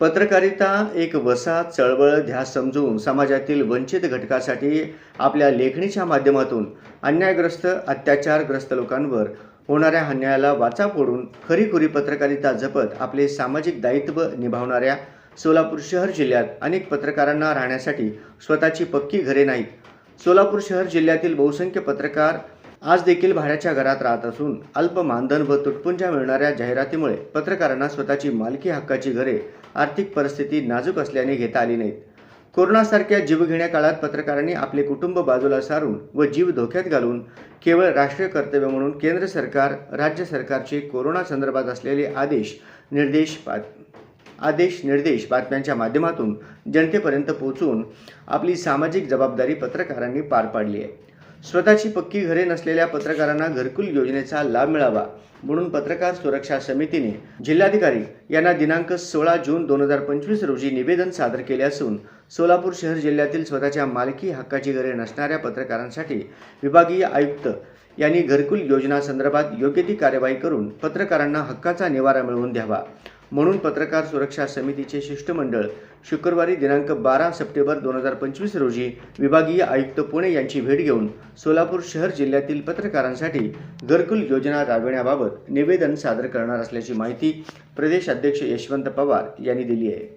पत्रकारिता एक वसा चळवळ ध्यास समजून समाजातील वंचित घटकासाठी आपल्या लेखणीच्या माध्यमातून अन्यायग्रस्त अत्याचारग्रस्त लोकांवर होणाऱ्या अन्यायाला वाचा फोडून खरीखुरी पत्रकारिता जपत आपले सामाजिक दायित्व निभावणाऱ्या सोलापूर शहर जिल्ह्यात अनेक पत्रकारांना राहण्यासाठी स्वतःची पक्की घरे नाहीत. सोलापूर शहर जिल्ह्यातील बहुसंख्य पत्रकार आज देखील भाड्याच्या घरात राहत असून अल्प मानधन व तुटपुंजा मिळणाऱ्या जाहिरातीमुळे पत्रकारांना स्वतःची मालकी हक्काची घरे आर्थिक परिस्थिती नाजूक असल्याने घेता आली नाहीत. कोरोनासारख्या जीवघेण्या काळात पत्रकारांनी आपले कुटुंब बाजूला सारून व जीव धोक्यात घालून केवळ राष्ट्रीय कर्तव्य म्हणून केंद्र सरकार राज्य सरकारचे कोरोना संदर्भात असलेले आदेश निर्देश आदेश निर्देश बातम्यांच्या माध्यमातून जनतेपर्यंत पोहोचवून आपली सामाजिक जबाबदारी पत्रकारांनी पार पाडली आहे. स्वतःची पक्की घरे नसलेल्या पत्रकारांना घरकुल योजनेचा लाभ मिळावा म्हणून पत्रकार सुरक्षा समितीने जिल्हाधिकारी यांना दिनांक सोळा जून दोन हजार पंचवीस रोजी निवेदन सादर केले असून सोलापूर शहर जिल्ह्यातील स्वतःच्या मालकी हक्काची घरे नसणाऱ्या पत्रकारांसाठी विभागीय आयुक्त यांनी घरकुल योजना संदर्भात योग्य ती कार्यवाही करून पत्रकारांना हक्काचा निवारा मिळवून द्यावा. म्हणून पत्रकार सुरक्षा समितीचे शिष्टमंडळ शुक्रवारी दिनांक बारा सप्टेंबर दोन हजार पंचवीस रोजी विभागीय आयुक्त पुणे यांची भेट घेऊन सोलापूर शहर जिल्ह्यातील पत्रकारांसाठी घरकुल योजना राबविण्याबाबत निवेदन सादर करणार असल्याची माहिती प्रदेश अध्यक्ष यशवंत पवार यांनी दिली आहे.